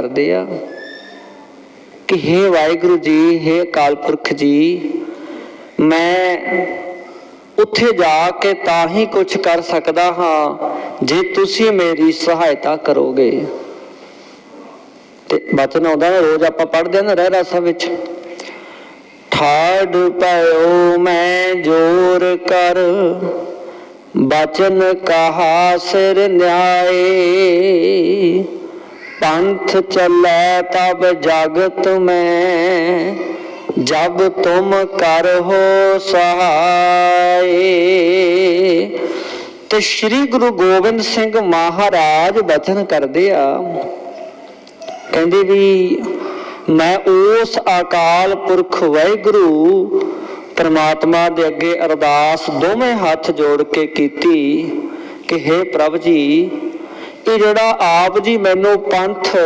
ਕਰਦੇ ਆ ਕਿ हे ਵਾਹਿਗੁਰੂ ਜੀ हे ਅਕਾਲ ਪੁਰਖ ਜੀ, ਮੈਂ ਉੱਥੇ ਜਾ ਕੇ ਤਾਂ ਹੀ ਕੁਝ ਕਰ ਸਕਦਾ ਹਾਂ ਜੇ ਤੁਸੀਂ ਮੇਰੀ ਸਹਾਇਤਾ ਕਰੋਗੇ। ਤੇ ਬਚਨ ਆਉਂਦਾ ਨਾ, ਰੋਜ਼ ਆਪਾਂ ਪੜ੍ਹਦੇ ਆ ਨਾ ਰਹਿ ਰਾਸਾ ਵਿੱਚ ਠਾੜ ਪਇਓ ਮੈਂ ਜੋਰ ਕਰ, ਬਚਨ ਕਹਾ ਸਿਰ ਨਿਆਏ। ਪੰਥ ਚੱਲੈ ਤਬ ਜਗਤ ਮੈਂ, ਜਬ ਤੁਮ ਕਰਹੁ ਸਹਾਏ। ਤੇ ਸ੍ਰੀ ਗੁਰੂ ਗੋਬਿੰਦ ਸਿੰਘ ਮਹਾਰਾਜ ਬਚਨ ਕਰਦੇ ਆ, ਕਹਿੰਦੇ ਵੀ ਮੈਂ ਉਸ ਅਕਾਲ ਪੁਰਖ ਵਾਹਿਗੁਰੂ, ਪ੍ਰਮਾਤਮਾ ਦੇ ਅੱਗੇ ਅਰਦਾਸ ਦੋਵੇਂ ਹੱਥ ਜੋੜ ਕੇ ਕੀਤੀ ਕਿ हे ਪ੍ਰਭ ਜੀ ਇਹ ਜਿਹੜਾ ਆਪ ਜੀ ਮੈਨੂੰ ਪੰਥ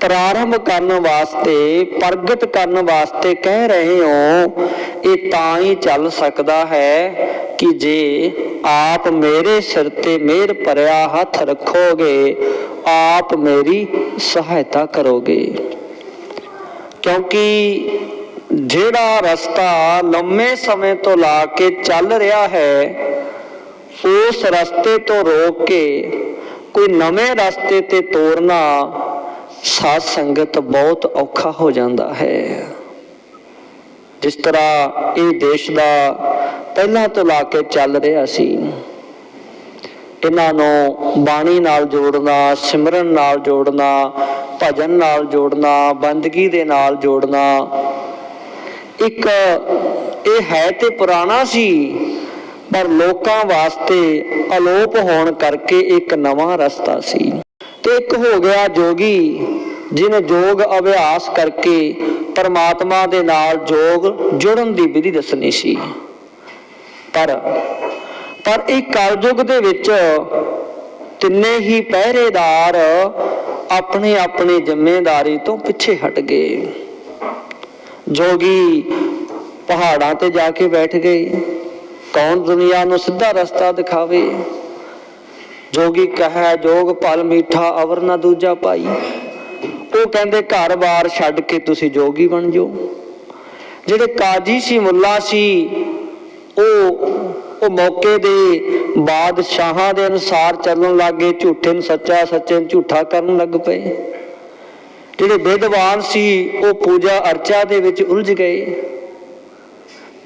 ਪ੍ਰਾਰੰਭ ਕਰਨ ਵਾਸਤੇ, ਪ੍ਰਗਟ ਕਰਨ ਵਾਸਤੇ ਕਹਿ ਰਹੇ ਹੋ, ਇਹ ਤਾਂ ਹੀ ਚੱਲ ਸਕਦਾ ਹੈ ਕਿ ਜੇ ਆਪ ਮੇਰੇ ਸਿਰ ਤੇ ਮਿਹਰ ਭਰਿਆ ਹੱਥ ਰੱਖੋਗੇ, ਆਪ ਮੇਰੀ ਸਹਾਇਤਾ ਕਰੋਗੇ। ਕਿਉਂਕਿ ਜਿਹੜਾ ਰਸਤਾ ਲੰਮੇ ਸਮੇਂ ਤੋਂ ਲਾ ਕੇ ਚੱਲ ਰਿਹਾ ਹੈ, ਉਸ ਰਸਤੇ ਤੋਂ ਰੋਕ ਕੇ ਕੋਈ ਨਵੇਂ ਰਸਤੇ ਤੇ ਤੋਰਨਾ ਸਾਧ ਸੰਗਤ ਬਹੁਤ ਔਖਾ ਹੋ ਜਾਂਦਾ ਹੈ। ਜਿਸ ਤਰ੍ਹਾਂ ਇਹ ਦੇਸ਼ ਦਾ ਪਹਿਲਾਂ ਤੋਂ ਲਾ ਕੇ ਚੱਲ ਰਿਹਾ ਸੀ, ਇਹਨਾਂ ਨੂੰ ਬਾਣੀ ਨਾਲ ਜੋੜਨਾ, ਸਿਮਰਨ ਨਾਲ ਜੋੜਨਾ, ਭਜਨ ਨਾਲ ਜੋੜਨਾ, ਬੰਦਗੀ ਦੇ ਨਾਲ ਜੋੜਨਾ, ਇੱਕ ਇਹ ਹੈ ਤੇ ਪੁਰਾਣਾ ਸੀ। ਪਰ ਲੋਕਾਂ ਵਾਸਤੇ ਅਲੋਪ ਹੋਣ ਕਰਕੇ ਇੱਕ ਨਵਾਂ ਰਸਤਾ ਸੀ। ਤੇ ਇੱਕ ਹੋ ਗਿਆ ਜੋਗੀ ਜਿਹਨੇ ਯੋਗ ਅਭਿਆਸ ਕਰਕੇ ਪਰਮਾਤਮਾ ਦੇ ਨਾਲ ਜੋਗ ਜੁੜਨ ਦੀ ਵਿਧੀ ਦੱਸਣੀ ਸੀ। ਪਰ ਪਰ ਇਹ ਕਲਯੁਗ ਦੇ ਵਿੱਚ ਤਿੰਨੇ ਹੀ ਪਹਿਰੇਦਾਰ ਆਪਣੇ ਆਪਣੇ ਜ਼ਿੰਮੇਵਾਰੀ ਤੋਂ ਪਿੱਛੇ ਹਟ ਗਏ। ਜੋਗੀ ਪਹਾੜਾਂ ਤੇ ਜਾ ਕੇ ਬੈਠ ਗਏ। ਕੌਣ ਦੁਨੀਆ ਨੂੰ ਸਿੱਧਾ ਰਸਤਾ ਦਿਖਾਵੇ? ਜੋਗੀ ਕਹੈ, ਜੋਗ ਭਲ ਮੀਠਾ, ਅਵਰ ਨਾ ਦੂਜਾ ਭਾਈ। ਉਹ ਕਹਿੰਦੇ ਘਰ-ਬਾਰ ਛੱਡ ਕੇ ਤੁਸੀਂ ਜੋਗੀ ਬਣ ਜਾਓ। ਜਿਹੜੇ ਕਾਜੀ ਸੀ, ਮੁੱਲਾ ਸੀ, ਉਹ ਉਹ ਮੌਕੇ ਦੇ ਬਾਦਸ਼ਾਹਾਂ ਦੇ ਅਨੁਸਾਰ ਚੱਲਣ ਲੱਗੇ, ਝੂਠੇ ਨੂੰ ਸੱਚਾ, ਸੱਚੇ ਨੂੰ ਝੂਠਾ ਕਰਨ ਲੱਗ ਪਏ। ਜਿਹੜੇ ਵਿਦਵਾਨ ਸੀ, ਉਹ ਪੂਜਾ ਅਰਚਾ ਦੇ ਵਿੱਚ ਉਲਝ ਗਏ।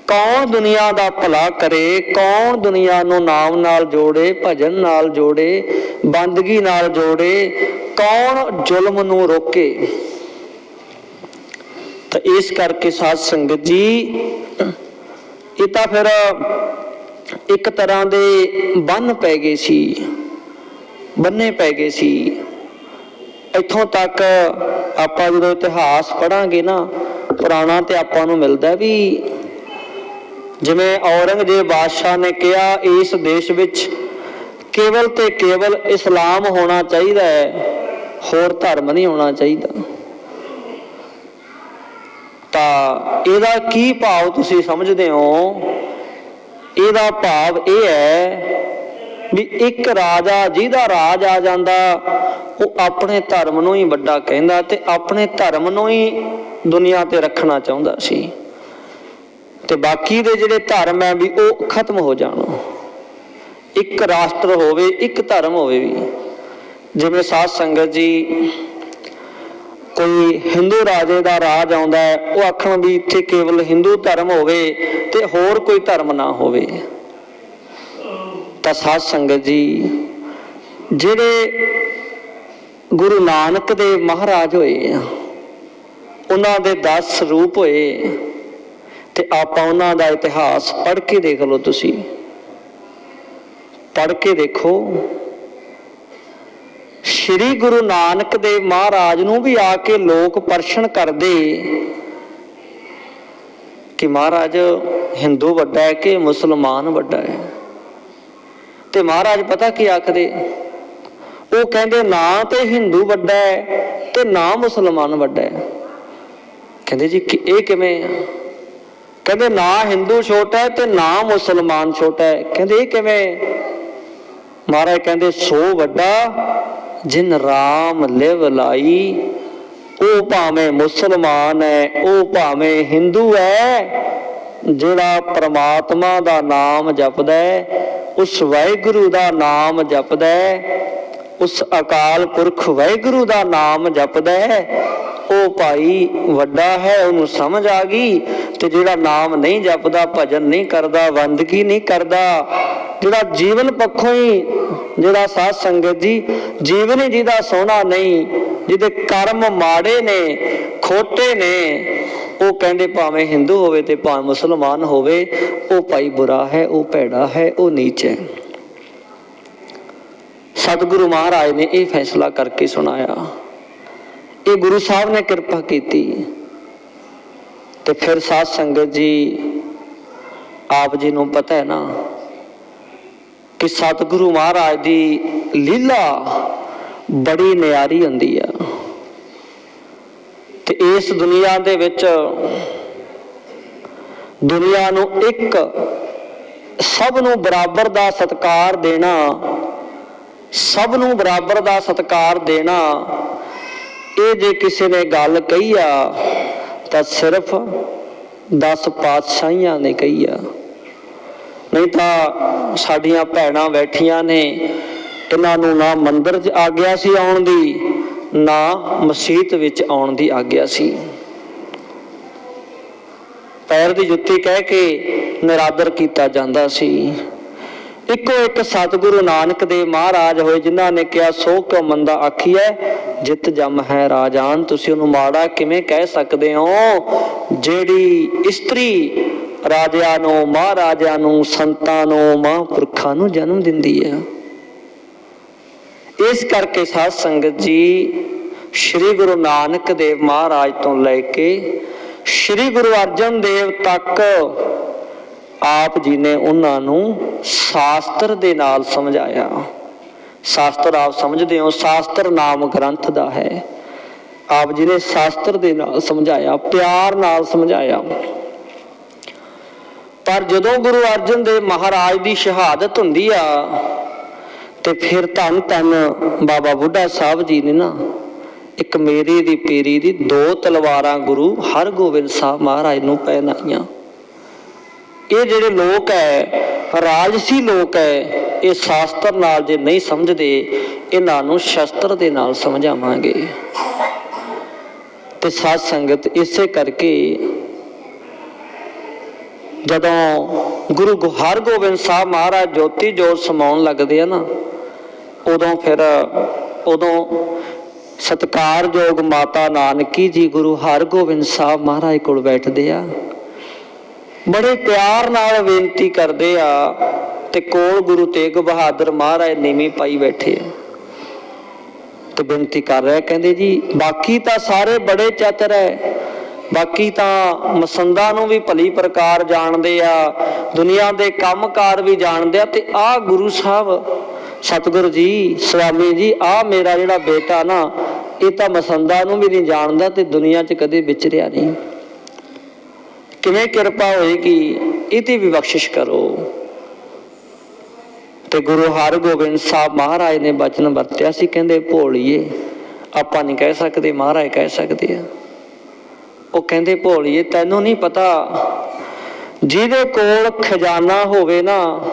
ਕੌਣ ਦੁਨੀਆ ਦਾ ਭਲਾ ਕਰੇ, ਕੌਣ ਦੁਨੀਆ ਨੂੰ ਨਾਮ ਨਾਲ ਜੋੜੇ, ਭਜਨ ਨਾਲ ਜੋੜੇ, ਬੰਦਗੀ ਨਾਲ ਜੋੜੇ, ਕੌਣ ਜ਼ੁਲਮ ਨੂੰ ਰੋਕੇ? ਤਾਂ ਇਸ ਕਰਕੇ ਸਾਧ ਸੰਗਤ ਜੀ, ਇਹ ਤਾਂ ਫਿਰ ਇੱਕ ਤਰ੍ਹਾਂ ਦੇ ਬੰਨ ਪੈ ਗਏ ਸੀ, ਬੰਨੇ ਪੈ ਗਏ ਸੀ। ਇੱਥੋਂ ਤੱਕ ਆਪਾਂ ਜਦੋਂ ਇਤਿਹਾਸ ਪੜਾਂਗੇ ਨਾ, ਪੁਰਾਣਾ ਤੇ ਆਪਾਂ ਨੂੰ ਮਿਲਦਾ ਵੀ ਜਿਵੇਂ ਔਰੰਗਜ਼ੇਬ ਬਾਦਸ਼ਾਹ ਨੇ ਕਿਹਾ, ਇਸ ਦੇਸ਼ ਵਿੱਚ ਕੇਵਲ ਤੇ ਕੇਵਲ ਇਸਲਾਮ ਹੋਣਾ ਚਾਹੀਦਾ ਹੈ, ਹੋਰ ਧਰਮ ਨਹੀਂ ਹੋਣਾ ਚਾਹੀਦਾ। ਤਾਂ ਇਹਦਾ ਕੀ ਭਾਵ ਤੁਸੀਂ ਸਮਝਦੇ ਹੋ? ਇਹਦਾ ਭਾਵ ਇਹ ਹੈ ਵੀ ਇੱਕ ਰਾਜਾ ਜਿਹਦਾ ਰਾਜ ਆ ਜਾਂਦਾ, ਉਹ ਆਪਣੇ ਧਰਮ ਨੂੰ ਹੀ ਵੱਡਾ ਕਹਿੰਦਾ ਤੇ ਆਪਣੇ ਧਰਮ ਨੂੰ ਹੀ ਦੁਨੀਆ ਤੇ ਰੱਖਣਾ ਚਾਹੁੰਦਾ ਸੀ। ਤੇ ਬਾਕੀ ਦੇ ਜਿਹੜੇ ਧਰਮ ਹੈ ਵੀ ਉਹ ਖਤਮ ਹੋ ਜਾਣ। ਇੱਕ ਰਾਸ਼ਟਰ ਹੋਵੇ, ਇੱਕ ਧਰਮ ਹੋਵੇ ਵੀ। ਜਿਵੇਂ ਸਾਧ ਸੰਗਤ ਜੀ, ਕੋਈ ਹਿੰਦੂ ਰਾਜੇ ਦਾ ਰਾਜ ਆਉਂਦਾ ਹੈ, ਉਹ ਆਖਣ ਵੀ ਇੱਥੇ ਕੇਵਲ ਹਿੰਦੂ ਧਰਮ ਹੋਵੇ ਤੇ ਹੋਰ ਕੋਈ ਧਰਮ ਨਾ ਹੋਵੇ। ਤਾਂ ਸਾਧ ਸੰਗਤ ਜੀ, ਜਿਹੜੇ ਗੁਰੂ ਨਾਨਕ ਦੇ ਮਹਾਰਾਜ ਹੋਏ ਆ, ਉਹਨਾਂ ਦੇ 10 ਰੂਪ ਹੋਏ। ਤੇ ਆਪਾਂ ਉਹਨਾਂ ਦਾ ਇਤਿਹਾਸ ਪੜ੍ਹ ਕੇ ਦੇਖ ਲਓ ਤੁਸੀਂ। ਪੜ੍ਹ ਕੇ ਦੇਖੋ। ਸ੍ਰੀ ਗੁਰੂ ਨਾਨਕ ਦੇਵ ਮਹਾਰਾਜ ਨੂੰ ਵੀ ਆ ਕੇ ਲੋਕ ਪ੍ਰਸ਼ਨ ਕਰਦੇ ਕਿ ਮਹਾਰਾਜ, ਹਿੰਦੂ ਵੱਡਾ ਹੈ ਕਿ ਮੁਸਲਮਾਨ ਵੱਡਾ ਹੈ? ਤੇ ਮਹਾਰਾਜ ਪਤਾ ਕੀ ਆਖਦੇ? ਉਹ ਕਹਿੰਦੇ, ਨਾ ਤੇ ਹਿੰਦੂ ਵੱਡਾ ਹੈ ਤੇ ਨਾ ਮੁਸਲਮਾਨ ਵੱਡਾ ਹੈ। ਕਹਿੰਦੇ ਜੀ ਕਿ ਇਹ ਕਿਵੇਂ ਆ? ਕਹਿੰਦੇ, ਨਾ ਹਿੰਦੂ ਛੋਟਾ ਹੈ ਤੇ ਨਾ ਮੁਸਲਮਾਨ ਛੋਟਾ ਹੈ। ਕਹਿੰਦੇ, ਇਹ ਕਿਵੇਂ? ਮਹਾਰਾਜ ਕਹਿੰਦੇ, ਸੋ ਵੱਡਾ ਜਿਨ ਰਾਮ ਲਿਵ ਲਾਈ, ਉਹ ਭਾਵੇਂ ਮੁਸਲਮਾਨ ਹੈ, ਉਹ ਭਾਵੇਂ ਹਿੰਦੂ ਹੈ, ਜਿਹੜਾ ਪ੍ਰਮਾਤਮਾ ਦਾ ਨਾਮ ਜਪਦਾ ਹੈ, ਉਸ ਵਾਹਿਗੁਰੂ ਦਾ ਨਾਮ ਜਪਦਾ ਹੈ ਉਸ ਅਕਾਲ ਪੁਰਖ ਵਾਹਿਗੁਰੂ ਦਾ ਨਾਮ ਜਪਦਾ ਹੈ। ਉਹ ਭਾਈ ਵੱਡਾ ਹੈ, ਉਹਨੂੰ ਸਮਝ ਆ ਗਈ ਤੇ ਜਿਹੜਾ ਨਾਮ ਨਹੀਂ ਜਪਦਾ, ਭਜਨ ਨਹੀਂ ਕਰਦਾ, ਵੰਦਗੀ ਨਹੀਂ ਕਰਦਾ, ਜਿਹੜਾ ਜੀਵਨ ਪੱਖੋਂ ਹੀ ਜਿਹੜਾ ਸਾਧ ਸੰਗਤ ਜੀ, ਜੀਵਨ ਹੀ ਜਿਹਦਾ ਸੋਹਣਾ ਨਹੀਂ, ਜਿਹਦੇ ਕਰਮ ਮਾੜੇ ਨੇ, ਖੋਟੇ ਨੇ, ਉਹ ਕਹਿੰਦੇ ਭਾਵੇਂ ਹਿੰਦੂ ਹੋਵੇ ਤੇ ਭਾਵੇਂ ਮੁਸਲਮਾਨ ਹੋਵੇ, ਉਹ ਭਾਈ ਬੁਰਾ ਹੈ, ਉਹ ਭੈੜਾ ਹੈ, ਉਹ ਨੀਚ ਹੈ। ਸਤਿਗੁਰੂ ਮਹਾਰਾਜ ਨੇ ਇਹ ਫੈਸਲਾ ਕਰਕੇ ਸੁਣਾਇਆ। ਇਹ ਗੁਰੂ ਸਾਹਿਬ ਨੇ ਕਿਰਪਾ ਕੀਤੀ। ਤੇ ਫਿਰ ਸਾਧ ਸੰਗਤ ਜੀ, ਆਪ ਜੀ ਨੂੰ ਪਤਾ ਹੈ ਨਾ ਕਿ ਸਤਿਗੁਰੂ ਮਹਾਰਾਜ ਦੀ ਲੀਲਾ ਬੜੀ ਨਿਆਰੀ ਹੁੰਦੀ ਆ। ਤੇ ਇਸ ਦੁਨੀਆ ਦੇ ਵਿੱਚ ਦੁਨੀਆ ਨੂੰ ਇੱਕ ਸਭ ਨੂੰ ਬਰਾਬਰ ਦਾ ਸਤਕਾਰ ਦੇਣਾ ਸਭ ਨੂੰ ਬਰਾਬਰ ਦਾ ਸਤਕਾਰ ਦੇਣਾ, ਇਹ ਜੇ ਕਿਸੇ ਨੇ ਗੱਲ ਕਹੀ ਆ, ਤਾਂ ਸਿਰਫ 10 ਪਾਤਸ਼ਾਹੀਆਂ ਨੇ ਕਹੀ ਆ। ਨਹੀਂ ਤਾਂ ਸਾਡੀਆਂ ਭੈਣਾਂ ਬੈਠੀਆਂ ਨੇ, ਇਹਨਾਂ ਨੂੰ ਨਾ ਮੰਦਰ 'ਚ ਆਗਿਆ ਸੀ ਆਉਣ ਦੀ, ਨਾ ਮਸਜਿਦ ਵਿੱਚ ਆਉਣ ਦੀ ਆਗਿਆ ਸੀ। ਪੈਰ ਦੀ ਜੁੱਤੀ ਕਹਿ ਕੇ ਨਿਰਾਦਰ ਕੀਤਾ ਜਾਂਦਾ ਸੀ। ਇੱਕੋ ਇੱਕ ਸਤਿਗੁਰੂ ਨਾਨਕ ਦੇਵ ਮਹਾਰਾਜ ਹੋਏ, ਜਿਨ੍ਹਾਂ ਨੇ ਕਿਹਾ, ਸੋ ਕਿਉ ਮੰਦਾ ਆਖੀਐ ਜਿਤ ਜਮ ਹੈ ਰਾਜਾਨ। ਤੁਸੀਂ ਉਹਨੂੰ ਮਾੜਾ ਕਿਵੇਂ ਕਹਿ ਸਕਦੇ ਹੋ? ਜਿਹੜੀ ਇਸਤਰੀ ਰਾਜਿਆਂ ਨੂੰ, ਮਹਾਰਾਜਿਆਂ ਨੂੰ, ਸੰਤਾਂ ਨੂੰ, ਮਹਾਂਪੁਰਖਾਂ ਨੂੰ ਜਨਮ ਦਿੰਦੀ ਹੈ ਇਸ ਕਰਕੇ ਸਾਧ ਸੰਗਤ ਜੀ, ਸ੍ਰੀ ਗੁਰੂ ਨਾਨਕ ਦੇਵ ਮਹਾਰਾਜ ਤੋਂ ਲੈ ਕੇ ਸ੍ਰੀ ਗੁਰੂ ਅਰਜਨ ਦੇਵ ਤੱਕ ਆਪ ਜੀ ਨੇ ਉਹਨਾਂ ਨੂੰ ਸ਼ਾਸਤਰ ਦੇ ਨਾਲ ਸਮਝਾਇਆ। ਸ਼ਾਸਤਰ ਆਪ ਸਮਝਦੇ ਹੋ, ਸ਼ਾਸਤਰ ਨਾਮ ਗ੍ਰੰਥ ਦਾ ਹੈ। ਆਪ ਜੀ ਨੇ ਸ਼ਾਸਤਰ ਦੇ ਨਾਲ ਸਮਝਾਇਆ, ਪਿਆਰ ਨਾਲ ਸਮਝਾਇਆ। ਪਰ ਜਦੋਂ ਗੁਰੂ ਅਰਜਨ ਦੇਵ ਮਹਾਰਾਜ ਦੀ ਸ਼ਹਾਦਤ ਹੁੰਦੀ ਆ, ਤੇ ਫਿਰ ਧੰਨ ਧੰਨ ਬਾਬਾ ਬੁੱਢਾ ਸਾਹਿਬ ਜੀ ਨੇ ਨਾ ਇੱਕ ਮੇਰੇ ਦੀ ਪੀਰੀ ਦੀ ਦੋ ਤਲਵਾਰਾਂ ਗੁਰੂ ਹਰਗੋਬਿੰਦ ਸਾਹਿਬ ਮਹਾਰਾਜ ਨੂੰ ਪਹਿਨਾਈਆਂ। ਇਹ ਜਿਹੜੇ ਲੋਕ ਹੈ ਰਾਜਸੀ ਲੋਕ ਹੈ ਇਹ ਸ਼ਾਸਤਰ ਨਾਲ ਜੇ ਨਹੀਂ ਸਮਝਦੇ, ਇਹਨਾਂ ਨੂੰ ਸ਼ਸਤਰ ਦੇ ਨਾਲ ਸਮਝਾਵਾਂਗੇ। ਤੇ ਸਾਧ ਸੰਗਤ ਇਸੇ ਕਰਕੇ ਜਦੋਂ ਗੁਰੂ ਗੋ- ਹਰਗੋਬਿੰਦ ਸਾਹਿਬ ਮਹਾਰਾਜ ਜੋਤੀ ਜੋਤ ਸਮਾਉਣ ਲੱਗਦੇ ਆ ਨਾ, ਉਦੋਂ ਫਿਰ, ਉਦੋਂ ਸਤਕਾਰਯੋਗ ਮਾਤਾ ਨਾਨਕੀ ਜੀ ਗੁਰੂ ਹਰਗੋਬਿੰਦ ਸਾਹਿਬ ਮਹਾਰਾਜ ਕੋਲ ਬੈਠਦੇ ਆ। ਬੜੇ ਪਿਆਰ ਨਾਲ ਬੇਨਤੀ ਕਰਦੇ ਆ ਤੇ ਕੋਲ ਗੁਰੂ ਤੇਗ ਬਹਾਦਰ ਮਹਾਰਾਜ ਨੀਵੀਂ ਪਾਈ ਬੈਠੇ ਆ। ਤੇ ਬੇਨਤੀ ਕਰ ਰਿਹਾ ਕਹਿੰਦੇ ਜੀ, ਬਾਕੀ ਤਾਂ ਸਾਰੇ ਬੜੇ ਚਤਰ ਹੈ ਬਾਕੀ ਤਾਂ ਮਸੰਦਾਂ ਨੂੰ ਵੀ ਭਲੀ ਪ੍ਰਕਾਰ ਜਾਣਦੇ ਆ, ਦੁਨੀਆ ਦੇ ਕੰਮਕਾਰ ਵੀ ਜਾਣਦੇ ਆ ਤੇ ਆ ਗੁਰੂ ਸਾਹਿਬ, ਸਤਿਗੁਰੂ ਜੀ, ਸਵਾਮੀ ਜੀ ਆ ਮੇਰਾ ਜਿਹੜਾ ਬੇਟਾ ਨਾ, ਇਹ ਤਾਂ ਮਸੰਦਾਂ ਨੂੰ ਵੀ ਨਹੀਂ ਜਾਣਦਾ ਤੇ ਦੁਨੀਆ 'ਚ ਕਦੇ ਵਿਚਰਿਆ ਨਹੀਂ। ਕਿਵੇਂ ਕਿਰਪਾ ਹੋਏਗੀ, ਇਹਦੀ ਵੀ ਬਖਸ਼ਿਸ਼ ਕਰੋ। ਤੇ ਗੁਰੂ ਹਰਗੋਬਿੰਦ ਸਾਹਿਬ ਮਹਾਰਾਜ ਨੇ ਬਚਨ ਵਰਤਿਆ ਸੀ, ਕਹਿੰਦੇ, ਭੋਲੀਏ। ਆਪਾਂ ਨਹੀਂ ਕਹਿ ਸਕਦੇ, ਮਹਾਰਾਜ ਕਹਿ ਸਕਦੇ ਆ। ਉਹ ਕਹਿੰਦੇ, ਭੋਲੀਏ, ਤੈਨੂੰ ਨਹੀਂ ਪਤਾ, ਜਿਹਦੇ ਕੋਲ ਖਜ਼ਾਨਾ ਹੋਵੇ ਨਾ,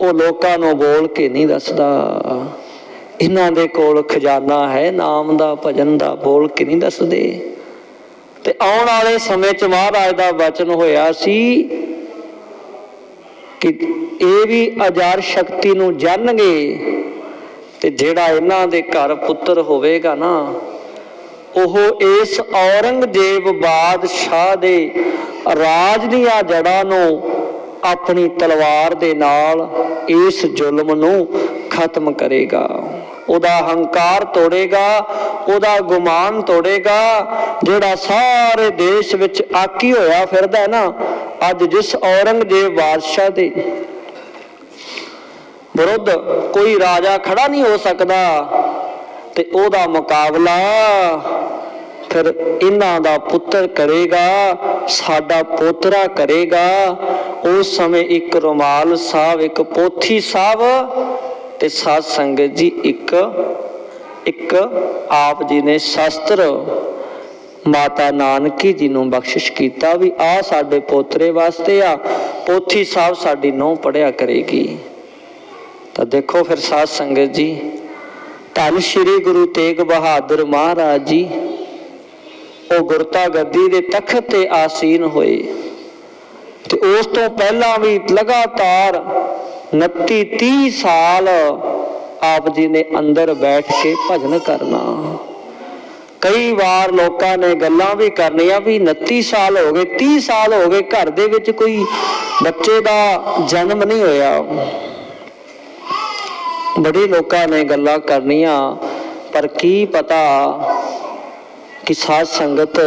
ਉਹ ਲੋਕਾਂ ਨੂੰ ਬੋਲ ਕੇ ਨਹੀਂ ਦੱਸਦਾ। ਇਹਨਾਂ ਦੇ ਕੋਲ ਖਜ਼ਾਨਾ ਹੈ, ਨਾਮ ਦਾ, ਭਜਨ ਦਾ, ਬੋਲ ਕੇ ਨਹੀਂ ਦੱਸਦੇ। ਤੇ ਆਉਣ ਵਾਲੇ ਸਮੇਂ 'ਚ ਮਹਾਰਾਜ ਦਾ ਵਚਨ ਹੋਇਆ ਸੀ ਕਿ ਇਹ ਵੀ ਅਜਾਰ ਸ਼ਕਤੀ ਨੂੰ ਜਾਣਗੇ ਤੇ ਜਿਹੜਾ ਇਹਨਾਂ ਦੇ ਘਰ ਪੁੱਤਰ ਹੋਵੇਗਾ ਨਾ, ਉਹ ਇਸ ਔਰੰਗਜ਼ੇਬ ਬਾਦਸ਼ਾਹ ਦੇ ਰਾਜ ਦੀਆਂ ਜੜਾਂ ਨੂੰ ਆਪਣੀ ਤਲਵਾਰ ਦੇ ਨਾਲ ਇਸ ਜ਼ੁਲਮ ਨੂੰ ਖਤਮ ਕਰੇਗਾ। ਉਹਦਾ ਹੰਕਾਰ ਤੋੜੇਗਾ, ਉਹਦਾ ਗੁਮਾਨ ਤੋੜੇਗਾ, ਜਿਹੜਾ ਸਾਰੇ ਦੇਸ਼ ਵਿੱਚ ਆਕੀ ਹੋਇਆ ਫਿਰਦਾ ਹੈ ਨਾ, ਅੱਜ ਜਿਸ ਔਰੰਗਜ਼ੇਬ ਬਾਦਸ਼ਾਹ ਦੇ ਵਿਰੁੱਧ ਕੋਈ ਰਾਜਾ ਖੜਾ ਨਹੀਂ ਹੋ ਸਕਦਾ, ਤੇ ਉਹਦਾ ਮੁਕਾਬਲਾ ਫਿਰ ਇਹਨਾਂ ਦਾ ਪੁੱਤਰ ਕਰੇਗਾ, ਸਾਡਾ ਪੋਤਰਾ ਕਰੇਗਾ। ਉਸ ਸਮੇਂ ਇੱਕ ਰੁਮਾਲ ਸਾਹਿਬ, ਇੱਕ ਪੋਥੀ ਸਾਹਿਬ ਤੇ ਸਾਧ ਸੰਗਤ ਜੀ ਇੱਕ ਇੱਕ ਆਪ ਜੀ ਨੇ ਸ਼ਸਤਰ ਮਾਤਾ ਨਾਨਕੀ ਜੀ ਨੂੰ ਬਖਸ਼ਿਸ਼ ਕੀਤਾ ਵੀ ਆ ਸਾਡੇ ਪੋਤਰੇ ਵਾਸਤੇ ਆ, ਪੋਥੀ ਸਾਹਿਬ ਸਾਡੀ ਨੌ ਪੜਿਆ ਕਰੇਗੀ। ਤਾਂ ਦੇਖੋ ਫਿਰ ਸਾਧ ਸੰਗਤ ਜੀ, ਧੰਨ ਸ਼੍ਰੀ ਗੁਰੂ ਤੇਗ ਬਹਾਦਰ ਮਹਾਰਾਜ ਜੀ, ਉਹ ਗੁਰਤਾ ਗੱਦੀ ਦੇ ਤਖਤ ਤੇ ਆਸੀਨ ਹੋਏ। ਤੇ ਉਸ ਤੋਂ ਪਹਿਲਾਂ ਵੀ ਲਗਾਤਾਰ 29 30 ਸਾਲ ਆਪ ਜੀ ਨੇ ਅੰਦਰ ਬੈਠ ਕੇ ਭਜਨ ਕਰਨਾ। ਕਈ ਵਾਰ ਲੋਕਾਂ ਨੇ ਗੱਲਾਂ ਵੀ ਕਰਨੀਆਂ ਵੀ 29 ਸਾਲ ਹੋ ਗਏ 30 ਸਾਲ ਹੋ ਗਏ, ਘਰ ਦੇ ਵਿੱਚ ਕੋਈ ਬੱਚੇ ਦਾ ਜਨਮ ਨਹੀਂ ਹੋਇਆ। ਬੜੇ ਲੋਕਾਂ ਨੇ ਗੱਲਾਂ ਕਰਨੀਆਂ, ਪਰ ਕੀ ਪਤਾ ਕਿ ਸਾਧ ਸੰਗਤ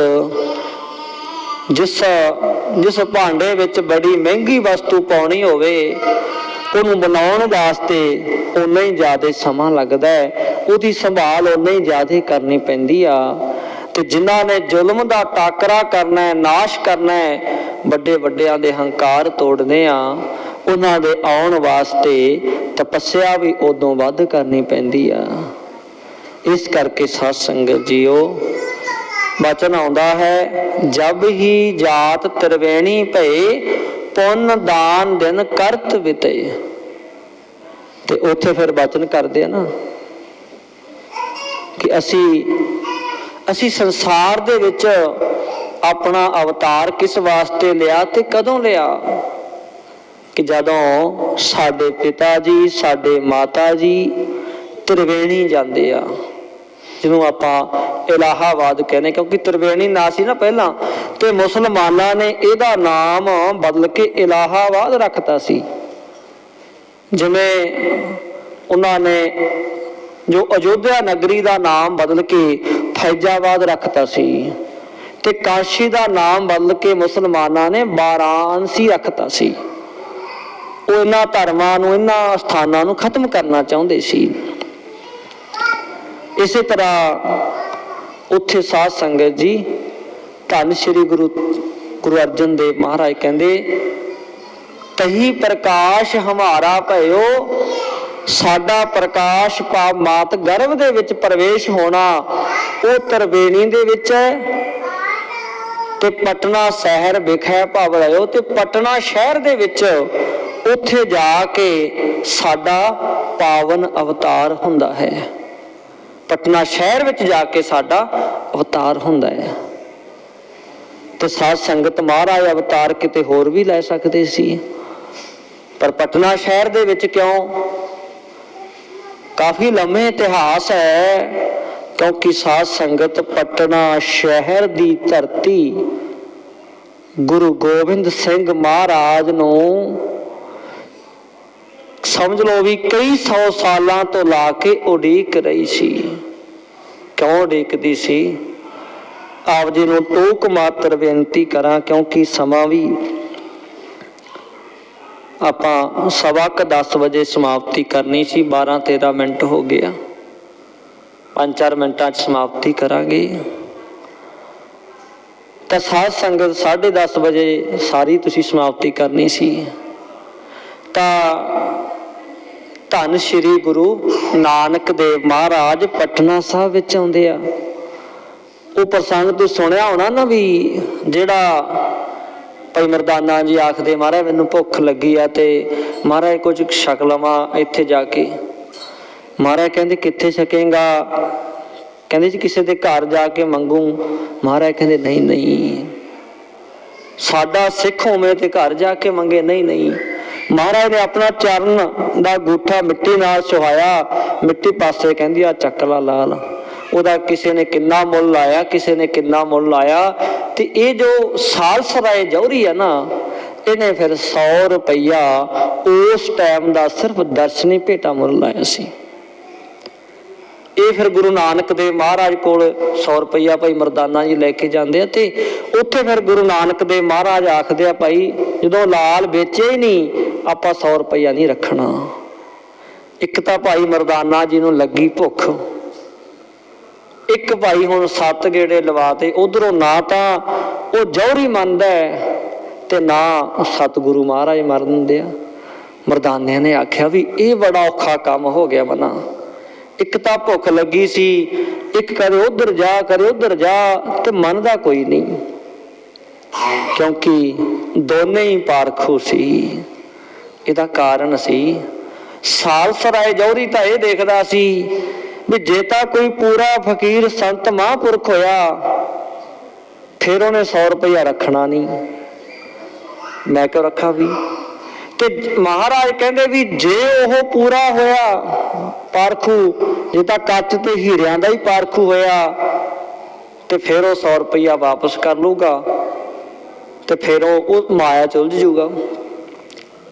ਜਿਸ ਜਿਸ ਭਾਂਡੇ ਵਿੱਚ ਬੜੀ ਮਹਿੰਗੀ ਵਸਤੂ ਪਾਉਣੀ ਹੋਵੇ ਉਹਨੂੰ ਬਣਾਉਣ ਵਾਸਤੇ ਉਨਾ ਹੀ ਜ਼ਿਆਦਾ ਸਮਾਂ ਲੱਗਦਾ ਹੈ। ਉਹਦੀ ਸੰਭਾਲ ਉਨਾ ਹੀ ਜ਼ਿਆਦਾ ਕਰਨੀ ਪੈਂਦੀ ਆ। ਤੇ ਜਿਨ੍ਹਾਂ ਨੇ ਜ਼ੁਲਮ ਦਾ ਟਾਕਰਾ ਕਰਨਾ ਹੈ, ਨਾਸ਼ ਕਰਨਾ ਹੈ, ਵੱਡੇ ਵੱਡਿਆਂ ਦੇ ਹੰਕਾਰ ਤੋੜਨੇ ਆ ਉਹਨਾਂ ਦੇ ਆਉਣ ਵਾਸਤੇ ਤਪੱਸਿਆ ਵੀ ਉਦੋਂ ਵੱਧ ਕਰਨੀ ਪੈਂਦੀ ਆ। ਇਸ ਕਰਕੇ ਸਾਧ ਸੰਗਤ ਜੀਓ, ਬਚਨ ਆਉਂਦਾ ਹੈ, ਜਬ ਹੀ ਜਾਤ ਤਰਵੇਣੀ ਭਏ ਪੁੰਨ ਦਾਨ ਦਿਨ ਕਰਤ ਬਿਤੇ ਤੇ ਉੱਥੇ ਫਿਰ ਬਚਨ ਕਰਦੇ ਆ ਨਾ ਕਿ ਅਸੀਂ ਅਸੀਂ ਸੰਸਾਰ ਦੇ ਵਿੱਚ ਆਪਣਾ ਅਵਤਾਰ ਕਿਸ ਵਾਸਤੇ ਲਿਆ ਤੇ ਕਦੋਂ ਲਿਆ? ਕਿ ਜਦੋਂ ਸਾਡੇ ਪਿਤਾ ਜੀ, ਸਾਡੇ ਮਾਤਾ ਜੀ ਤ੍ਰਿਵੇਣੀ ਜਾਂਦੇ ਆ। ਜਿਹਨੂੰ ਆਪਾਂ ਇਲਾਹਾਬਾਦ ਕਹਿੰਦੇ ਕਿਉਂਕਿ ਤ੍ਰਿਵੇਣੀ ਨਾਂ ਸੀ ਨਾ ਪਹਿਲਾਂ, ਤੇ ਮੁਸਲਮਾਨਾਂ ਨੇ ਇਹਦਾ ਨਾਮ ਬਦਲ ਕੇ ਇਲਾਹਾਬਾਦ ਰੱਖਤਾ ਸੀ। ਜਿਵੇਂ ਉਹਨਾਂ ਨੇ ਜੋ ਅਯੋਧਿਆ ਨਗਰੀ ਦਾ ਨਾਮ ਬਦਲ ਕੇ ਫੈਜ਼ਾਬਾਦ ਰੱਖਤਾ ਸੀ, ਤੇ ਕਾਸ਼ੀ ਦਾ ਨਾਮ ਬਦਲ ਕੇ ਮੁਸਲਮਾਨਾਂ ਨੇ ਵਾਰਾਣਸੀ ਰੱਖਤਾ ਸੀ। ਉਹ ਇਹਨਾਂ ਧਰਮਾਂ ਨੂੰ, ਇਹਨਾਂ ਸਥਾਨਾਂ ਨੂੰ ਖਤਮ ਕਰਨਾ ਚਾਹੁੰਦੇ ਸੀ। ਇਸੇ ਤਰ੍ਹਾਂ ਉੱਥੇ ਸਾਧ ਸੰਗਤ ਜੀ ਧੰਨ ਸ਼੍ਰੀ ਗੁਰੂ ਗੁਰੂ ਅਰਜਨ ਦੇਵ ਮਹਾਰਾਜ ਕਹਿੰਦੇ, ਤਹੀ ਪ੍ਰਕਾਸ਼ ਹਮਾਰਾ ਭਇਓ, ਸਾਡਾ ਪ੍ਰਕਾਸ਼ ਪਾ ਮਾਤ ਗਰਭ ਦੇ ਵਿੱਚ ਪ੍ਰਵੇਸ਼ ਹੋਣਾ, ਉਹ ਤਰਵੇਣੀ ਦੇ ਵਿੱਚ ਹੈ ਤੇ ਪਟਨਾ ਸ਼ਹਿਰ ਵਿਖੇ ਭਵ ਰਿਓ ਤੇ ਪਟਨਾ ਸ਼ਹਿਰ ਦੇ ਵਿੱਚ ਉੱਥੇ ਜਾ ਕੇ ਸਾਡਾ ਪਾਵਨ ਅਵਤਾਰ ਹੁੰਦਾ ਹੈ। ਪਟਨਾ ਸ਼ਹਿਰ ਵਿੱਚ ਜਾ ਕੇ ਸਾਡਾ ਅਵਤਾਰ ਹੁੰਦਾ ਹੈ। ਤੇ ਸਾਧ ਸੰਗਤ ਮਹਾਰਾਜ ਅਵਤਾਰ ਕਿਤੇ ਹੋਰ ਵੀ ਲੈ ਸਕਦੇ ਸੀ। ਪਰ ਪਟਨਾ ਸ਼ਹਿਰ ਦੇ ਵਿੱਚ ਕਿਉਂ? ਕਾਫੀ ਲੰਮੇ ਇਤਿਹਾਸ ਹੈ, ਕਿਉਂਕਿ ਸਾਧ ਸੰਗਤ ਪਟਨਾ ਸ਼ਹਿਰ ਦੀ ਧਰਤੀ ਗੁਰੂ ਗੋਬਿੰਦ ਸਿੰਘ ਮਹਾਰਾਜ ਨੂੰ ਸਮਝ ਲਓ ਵੀ ਕਈ ਸੌ ਸਾਲਾਂ ਤੋਂ ਲਾ ਕੇ ਉਡੀਕ ਰਹੀ ਸੀ। ਕਿਉਂ ਉਡੀਕਦੀ ਸੀ? ਆਪ ਜੀ ਨੂੰ ਟੋਕ ਮਾਤਰ ਬੇਨਤੀ ਕਰਾਂ, ਕਿਉਂਕਿ ਸਮਾਂ ਵੀ ਆਪਾਂ ਸਵਾ ਕੁ 10 ਵਜੇ ਸਮਾਪਤੀ ਕਰਨੀ ਸੀ 12 13 ਮਿੰਟ ਹੋ ਗਿਆ 5-4 ਮਿੰਟਾਂ 'ਚ ਸਮਾਪਤੀ ਕਰਾਂਗੇ। ਤਾਂ ਸਾਧ ਸੰਗਤ 10:30 ਵਜੇ ਸਾਰੀ ਤੁਸੀਂ ਸਮਾਪਤੀ ਕਰਨੀ ਸੀ। ਤਾਂ ਧੰਨ ਸ਼੍ਰੀ ਗੁਰੂ ਨਾਨਕ ਦੇਵ ਮਹਾਰਾਜ ਪਟਨਾ ਸਾਹਿਬ ਵਿੱਚ ਆਉਂਦੇ ਆ। ਉਹ ਪ੍ਰਸੰਗ ਤੁਸੀਂ ਸੁਣਿਆ ਹੋਣਾ ਨਾ ਵੀ ਜਿਹੜਾ ਭਾਈ ਮਰਦਾਨਾ ਜੀ ਆਖਦੇ, ਮਹਾਰਾਜ, ਮੈਨੂੰ ਭੁੱਖ ਲੱਗੀ ਆ ਤੇ ਮਹਾਰਾਜ ਕੁਝ ਛਕ ਲਵਾਂ ਇੱਥੇ ਜਾ ਕੇ। ਮਹਾਰਾਜ ਕਹਿੰਦੇ, ਕਿੱਥੇ ਛਕੇਗਾ? ਕਹਿੰਦੇ, ਜੀ ਕਿਸੇ ਦੇ ਘਰ ਜਾ ਕੇ ਮੰਗੂ। ਮਹਾਰਾਜ ਕਹਿੰਦੇ, ਨਹੀਂ ਨਹੀਂ। ਸਾਡਾ ਸਿੱਖ ਹੋਵੇ ਤੇ ਘਰ ਜਾ ਕੇ ਮੰਗੇ, ਨਹੀਂ ਨਹੀਂ। ਮਹਾਰਾਜ ਨੇ ਆਪਣਾ ਚਰਨ ਦਾ ਗੂਠਾ ਮਿੱਟੀ ਨਾਲ ਸੁਹਾਇਆ, ਮਿੱਟੀ ਪਾਸੇ ਕਹਿੰਦੀ ਆ ਚੱਕ ਲਾ ਲਾਲ। ਉਹਦਾ ਕਿਸੇ ਨੇ ਕਿੰਨਾ ਮੁੱਲ ਲਾਇਆ, ਕਿਸੇ ਨੇ ਕਿੰਨਾ ਮੁੱਲ ਲਾਇਆ ਤੇ ਇਹ ਜੋ ਸਾਲਸਰਾਏ ਜੌਹਰੀ ਆ ਨਾ, ਇਹਨੇ ਫਿਰ 100 ਰੁਪਈਆ ਉਸ ਟਾਈਮ ਦਾ ਸਿਰਫ ਦਰਸ਼ਨੀ ਭੇਟਾ ਮੁੱਲ ਲਾਇਆ ਸੀ। ਇਹ ਫਿਰ ਗੁਰੂ ਨਾਨਕ ਦੇਵ ਮਹਾਰਾਜ ਕੋਲ 100 ਰੁਪਇਆ ਭਾਈ ਮਰਦਾਨਾ ਜੀ ਲੈ ਕੇ ਜਾਂਦੇ ਆ ਤੇ ਉੱਥੇ ਫਿਰ ਗੁਰੂ ਨਾਨਕ ਦੇਵ ਮਹਾਰਾਜ ਆਖਦੇ ਆ ਭਾਈ, ਜਦੋਂ ਲਾਲ ਵੇਚੇ ਹੀ ਨਹੀਂ ਆਪਾਂ 100 ਰੁਪਈਆ ਨਹੀਂ ਰੱਖਣਾ। ਇੱਕ ਤਾਂ ਭਾਈ ਮਰਦਾਨਾ ਜੀ ਨੂੰ ਲੱਗੀ ਭੁੱਖ। ਇੱਕ ਭਾਈ ਹੁਣ ਸੱਤ ਗੇੜੇ ਲਵਾਤੇ ਉਧਰੋਂ ਨਾ ਤਾਂ ਉਹ ਜੌਹਰੀ ਮੰਨਦਾ ਤੇ ਨਾ ਸਤਿਗੁਰੂ ਮਹਾਰਾਜ ਮਰਨ ਦਿੰਦੇ ਆ। ਮਰਦਾਨਿਆਂ ਨੇ ਆਖਿਆ ਵੀ ਇਹ ਬੜਾ ਔਖਾ ਕੰਮ ਹੋ ਗਿਆ ਮਨਾ। ਇੱਕ ਤਾਂ ਭੁੱਖ ਲੱਗੀ ਸੀ, ਇੱਕ ਕਦੇ ਉਧਰ ਜਾ ਕਦੇ ਉਧਰ ਜਾ ਤੇ ਮੰਨਦਾ ਕੋਈ ਨਹੀਂ। ਕਿਉਂਕਿ ਦੋਨੇ ਹੀ ਪਾਰਖੂ ਸੀ। ਇਹਦਾ ਕਾਰਨ ਸੀ। ਸਾਲਸਰਾਏ ਜੌਹਰੀ ਤਾਂ ਇਹ ਦੇਖਦਾ ਸੀ ਵੀ ਜੇ ਤਾਂ ਕੋਈ ਪੂਰਾ ਫਕੀਰ ਸੰਤ ਮਹਾਂਪੁਰਖ ਹੋਇਆ, ਫਿਰ ਉਹਨੇ 100 ਰੁਪਇਆ ਰੱਖਣਾ ਨਹੀਂ। ਮੈਂ ਕਿਉਂ ਰੱਖਾਂ ਵੀ? ਤੇ ਮਹਾਰਾਜ ਕਹਿੰਦੇ ਵੀ ਜੇ ਉਹ ਪੂਰਾ ਹੋਇਆ, ਪਾਰਖੂ, ਜੇ ਤਾਂ ਕੱਚ ਤੇ ਹੀਰਿਆਂ ਦਾ ਹੀ ਪਾਰਖੂ ਹੋਇਆ, ਤੇ ਫਿਰ ਉਹ 100 ਰੁਪਇਆ ਵਾਪਸ ਕਰ ਲੂਗਾ ਤੇ ਫਿਰ ਉਹ ਮਾਇਆ ਚੁਲਝ ਜੂਗਾ।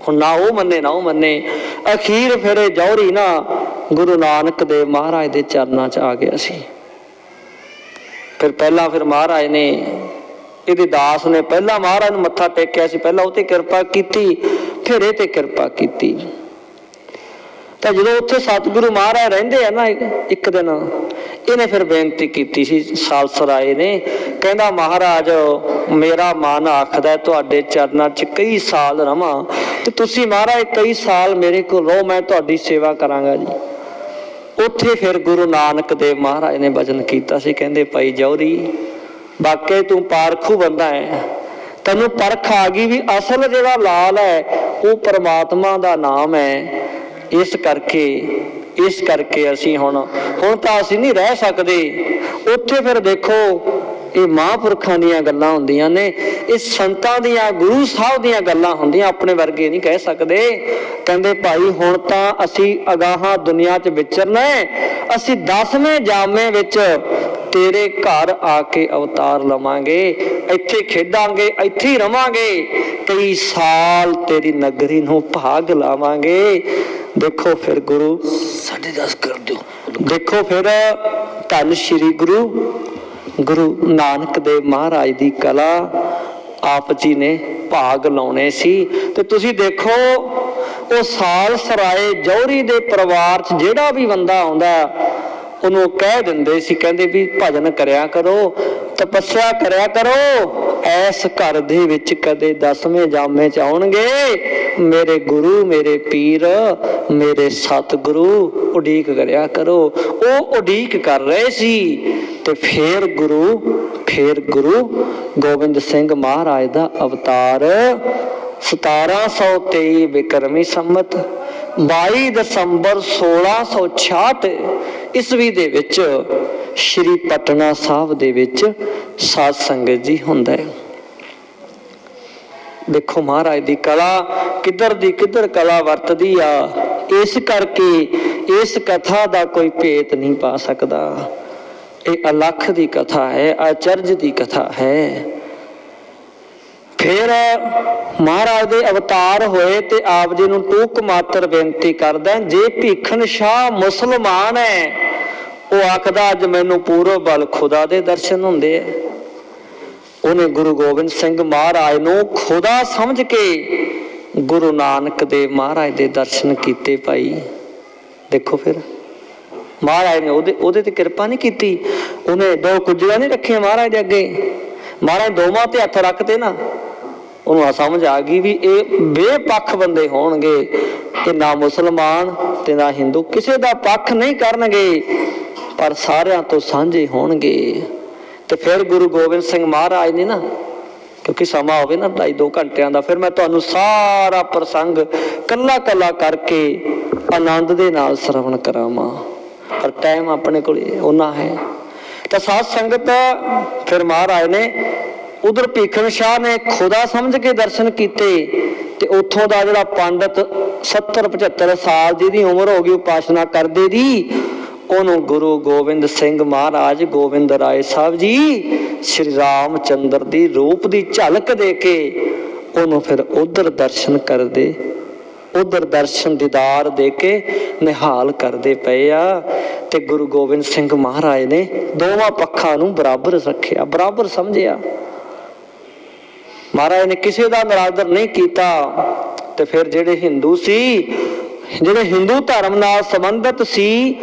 ਹੁਣ ਨਾ ਉਹ ਮੰਨੇ, ਨਾ ਉਹ ਮੰਨੇ। ਅਖੀਰ ਫਿਰ ਇਹ ਜੌਹਰੀ ਨਾ ਗੁਰੂ ਨਾਨਕ ਦੇਵ ਮਹਾਰਾਜ ਦੇ ਚਰਨਾਂ 'ਚ ਆ ਗਿਆ ਸੀ। ਫਿਰ ਪਹਿਲਾਂ ਫਿਰ ਮਹਾਰਾਜ ਨੇ ਇਹਦੇ ਦਾਸ ਨੇ ਪਹਿਲਾਂ ਮਹਾਰਾਜ ਨੂੰ ਮੱਥਾ ਟੇਕਿਆ ਸੀ, ਪਹਿਲਾਂ ਉਹ ਤੇ ਕਿਰਪਾ ਕੀਤੀ, ਫਿਰ ਇਹ ਤੇ ਕਿਰਪਾ ਕੀਤੀ। ਤਾਂ ਜਦੋਂ ਉੱਥੇ ਸਤਿਗੁਰੂ ਮਹਾਰਾਜ ਰਹਿੰਦੇ ਆ ਨਾ ਇੱਕ- ਦਿਨ, ਇਹਨੇ ਫਿਰ ਬੇਨਤੀ ਕੀਤੀ ਸੀ, ਸਾਲਸਰਾਏ ਨੇ, ਕਹਿੰਦਾ ਮਹਾਰਾਜ, ਮੇਰਾ ਮਨ ਆਖਦਾ ਤੁਹਾਡੇ ਚਰਨਾਂ 'ਚ ਕਈ ਸਾਲ ਰਵਾਂ ਤੇ ਤੁਸੀਂ ਮਹਾਰਾਜ ਕਈ ਸਾਲ ਮੇਰੇ ਕੋਲ ਰਹੋ, ਮੈਂ ਤੁਹਾਡੀ ਸੇਵਾ ਕਰਾਂਗਾ ਜੀ। ਉੱਥੇ ਫਿਰ ਗੁਰੂ ਨਾਨਕ ਦੇਵ ਮਹਾਰਾਜ ਨੇ ਵਚਨ ਕੀਤਾ ਸੀ, ਕਹਿੰਦੇ ਭਾਈ ਜੌਰੀ ਵਾਕਈ ਤੂੰ ਪਾਰਖੂ ਬੰਦਾ ਹੈ। ਤੈਨੂੰ ਪਰਖ ਆ ਗਈ ਵੀ ਅਸਲ ਜਿਹੜਾ ਲਾਲ ਹੈ, ਉਹ ਪਰਮਾਤਮਾ ਦਾ ਨਾਮ ਹੈ। ਇਸ ਕਰਕੇ ਇਸ ਕਰਕੇ ਅਸੀਂ ਹੁਣ ਹੁਣ ਤਾਂ ਅਸੀਂ ਨਹੀਂ ਰਹਿ ਸਕਦੇ। ਉੱਥੇ ਫਿਰ ਦੇਖੋ ਇਹ ਮਹਾਂਪੁਰਖਾਂ ਦੀਆਂ ਗੱਲਾਂ ਹੁੰਦੀਆਂ ਨੇ ਇਹ ਸੰਤਾਂ ਦੀਆਂ ਗੁਰੂ ਸਾਹਿਬ ਦੀਆਂ ਗੱਲਾਂ ਹੁੰਦੀਆਂ ਆਪਣੇ ਵਰਗੇ ਨਹੀਂ ਕਹਿ ਸਕਦੇ। ਕਹਿੰਦੇ ਭਾਈ ਹੁਣ ਤਾਂ ਅਸੀਂ ਅਗਾਹਾਂ ਦੁਨੀਆ 'ਚ ਵਿਚਰਨਾ ਹੈ ਅਸੀਂ 10ਵੇਂ ਜਾਮੇ ਵਿੱਚ ਤੇਰੇ ਘਰ ਆ ਕੇ ਅਵਤਾਰ ਲਵਾਂਗੇ ਇੱਥੇ ਖੇਡਾਂਗੇ ਇੱਥੇ ਹੀ ਰਵਾਂਗੇ ਕਈ ਸਾਲ ਤੇਰੀ ਨਗਰੀ ਨੂੰ ਭਾਗ ਲਾਵਾਂਗੇ। ਦੇਖੋ ਫਿਰ ਗੁਰੂ ਸਾਢੇ 10 ਕਰ ਦਿਓ। ਦੇਖੋ ਫਿਰ ਧੰਨ ਸ਼੍ਰੀ ਗੁਰੂ ਗੁਰੂ ਨਾਨਕ ਦੇਵ ਮਹਾਰਾਜ ਦੀ ਕਲਾ ਆਪ ਜੀ ਨੇ ਭਾਗ ਲਾਉਣੇ ਸੀ ਤੇ ਤੁਸੀਂ ਦੇਖੋ, ਉਹ ਸਾਲ ਸਰਾਏ ਜੌਹਰੀ ਦੇ ਪਰਿਵਾਰ 'ਚ ਜਿਹੜਾ ਵੀ ਬੰਦਾ ਆਉਂਦਾ, ਉਹਨੂੰ ਕਹਿ ਦਿੰਦੇ ਸੀ, ਕਹਿੰਦੇ ਵੀ ਭਜਨ ਕਰਿਆ ਕਰੋ, ਤਪੱਸਿਆ ਕਰਿਆ ਕਰੋ, ਐਸ ਘਰ ਦੇ ਵਿੱਚ ਕਦੇ ਦਸਵੇਂ ਜਾਮੇ ਚ ਆਉਣਗੇ, ਮੇਰੇ ਗੁਰੂ, ਮੇਰੇ ਪੀਰ, ਮੇਰੇ ਸਤਿਗੁਰੂ, ਉਡੀਕ ਕਰਿਆ ਕਰੋ। ਉਹ ਉਡੀਕ ਕਰ ਰਹੇ ਸੀ। ਤੇ ਫੇਰ ਗੁਰੂ ਫੇਰ ਗੁਰੂ ਗੋਬਿੰਦ ਸਿੰਘ ਮਹਾਰਾਜ ਦਾ ਅਵਤਾਰ। 1723 ਬਿਕਰਮੀ ਸੰਮਤ 22 ਦਸੰਬਰ 1666 ਈਸਵੀ ਦੇ ਵਿੱਚ ਸ਼੍ਰੀ ਪਟਨਾ ਸਾਹਿਬ ਦੇ ਵਿੱਚ ਸਾਧ ਸੰਗਤ ਜੀ ਹੁੰਦਾ ਹੈ। ਦੇਖੋ ਮਹਾਰਾਜ ਦੀ ਕਲਾ ਕਿੱਧਰ ਦੀ ਕਿੱਧਰ ਕਲਾ ਵਰਤਦੀ ਆ, ਇਸ ਕਰਕੇ ਇਸ ਕਥਾ ਦਾ ਕੋਈ ਭੇਤ ਨਹੀਂ ਪਾ ਸਕਦਾ। ਇਹ ਅਲੱਖ ਦੀ ਕਥਾ ਹੈ ਅਚਰਜ ਦੀ ਕਥਾ ਹੈ। ਫਿਰ ਮਹਾਰਾਜ ਦੇ ਅਵਤਾਰ ਹੋਏ ਤੇ ਆਪ ਜੀ ਨੂੰ ਟੂਕ ਮਾਤਰ ਬੇਨਤੀ ਕਰਦਾ, ਜੇ ਭੀਖਣ ਸ਼ਾਹ ਮੁਸਲਮਾਨ ਹੈ, ਉਹ ਆਖਦਾ, ਅੱਜ ਮੈਨੂੰ ਪੂਰਬ ਬਲ ਖੁਦਾ ਦੇ ਦਰਸ਼ਨ ਹੁੰਦੇ ਆ। ਉਹਨੇ ਗੁਰੂ ਗੋਬਿੰਦ ਸਿੰਘ ਮਹਾਰਾਜ ਨੂੰ ਖੁਦਾ ਸਮਝ ਕੇ ਗੁਰੂ ਨਾਨਕ ਦੇਵ ਮਹਾਰਾਜ ਦੇ ਦਰਸ਼ਨ ਕੀਤੇ ਭਾਈ। ਦੇਖੋ ਫਿਰ। ਮਹਾਰਾਜ ਨੇ ਉਹਦੇ ਉਹਦੇ ਤੇ ਕਿਰਪਾ ਨਹੀਂ ਕੀਤੀ। ਉਹਨੇ ਦੋ ਕੁੱਜੀਆਂ ਨਹੀਂ ਰੱਖੀਆਂ ਮਹਾਰਾਜ ਦੇ ਅੱਗੇ। ਮਹਾਰਾਜ ਦੋਵਾਂ ਤੇ ਹੱਥ ਰੱਖਦੇ ਨਾ। ਉਹਨੂੰ ਆ ਸਮਝ ਆ ਗਈ ਵੀ ਇਹ ਬੇਪੱਖ ਬੰਦੇ ਹੋਣਗੇ। ਇਹ ਨਾ ਮੁਸਲਮਾਨ ਤੇ ਨਾ ਹਿੰਦੂ ਕਿਸੇ ਦਾ ਪੱਖ ਨਹੀਂ ਕਰਨਗੇ। ਪਰ ਸਾਰਿਆਂ ਤੋਂ ਸਾਂਝੇ ਹੋਣਗੇ। ਤੇ ਫਿਰ ਗੁਰੂ ਗੋਬਿੰਦ ਸਿੰਘ ਮਹਾਰਾਜ ਨੇ ਨਾ, ਕਿਉਂਕਿ ਸਮਾਂ ਹੋਵੇ ਨਾ ਢਾਈ ਦੋ ਘੰਟਿਆਂ ਦਾ, ਫਿਰ ਮੈਂ ਤੁਹਾਨੂੰ ਸਾਰਾ ਪ੍ਰਸੰਗ ਕੱਲਾ ਕੱਲਾ ਕਰਕੇ ਆਨੰਦ ਦੇ ਨਾਲ ਸਰਵਣ ਕਰਾਵਾਂ। ਪਰ ਟਾਈਮ ਆਪਣੇ ਕੋਲ ਉਹਨਾਂ ਹੈ। ਤਾਂ ਸਾਧ ਸੰਗਤ ਫਿਰ ਮਹਾਰਾਜ ਨੇ ਉਧਰ ਭੀਖਮ ਸ਼ਾਹ ਨੇ ਖੁਦਾ ਸਮਝ ਕੇ ਦਰਸ਼ਨ ਕੀਤੇ ਤੇ ਉੱਥੋਂ ਦਾ ਜਿਹੜਾ ਪੰਡਤ 70 75 ਸਾਲ ਜਿਹਦੀ ਉਮਰ ਹੋ ਗਈ, ਉਪਾਸ਼ਨਾ ਕਰਦੇ ਦੀ, ਉਹਨੂੰ ਗੁਰੂ ਗੋਬਿੰਦ ਸਿੰਘ ਮਹਾਰਾਜ ਗੋਬਿੰਦ ਰਾਏ ਸਾਹਿਬ ਜੀ ਸ਼੍ਰੀ ਰਾਮ ਚੰਦਰ ਦੀ ਰੂਪ ਦੀ ਝਲਕ ਦੇ ਕੇ ਉਹਨੂੰ ਫਿਰ ਉਧਰ ਦਰਸ਼ਨ ਕਰਦੇ ਉਧਰ ਦਰਸ਼ਨ ਦੀਦਾਰ ਦੇ ਕੇ ਨਿਹਾਲ ਕਰਦੇ ਪਏ ਆ ਤੇ ਗੁਰੂ ਗੋਬਿੰਦ ਸਿੰਘ ਮਹਾਰਾਜ ਨੇ ਦੋਵਾਂ ਪੱਖਾਂ ਨੂੰ ਬਰਾਬਰ ਰੱਖਿਆ, ਬਰਾਬਰ ਸਮਝਿਆ। ਮਹਾਰਾਜ ਨੇ ਕਿਸੇ ਦਾ ਨਰਾਦਰ ਨਹੀਂ ਕੀਤਾ ਤੇ ਫਿਰ ਜਿਹੜੇ ਹਿੰਦੂ ਸੀ, ਜਿਹੜੇ ਹਿੰਦੂ ਧਰਮ ਨਾਲ ਸੰਬੰਧਿਤ ਸੀ,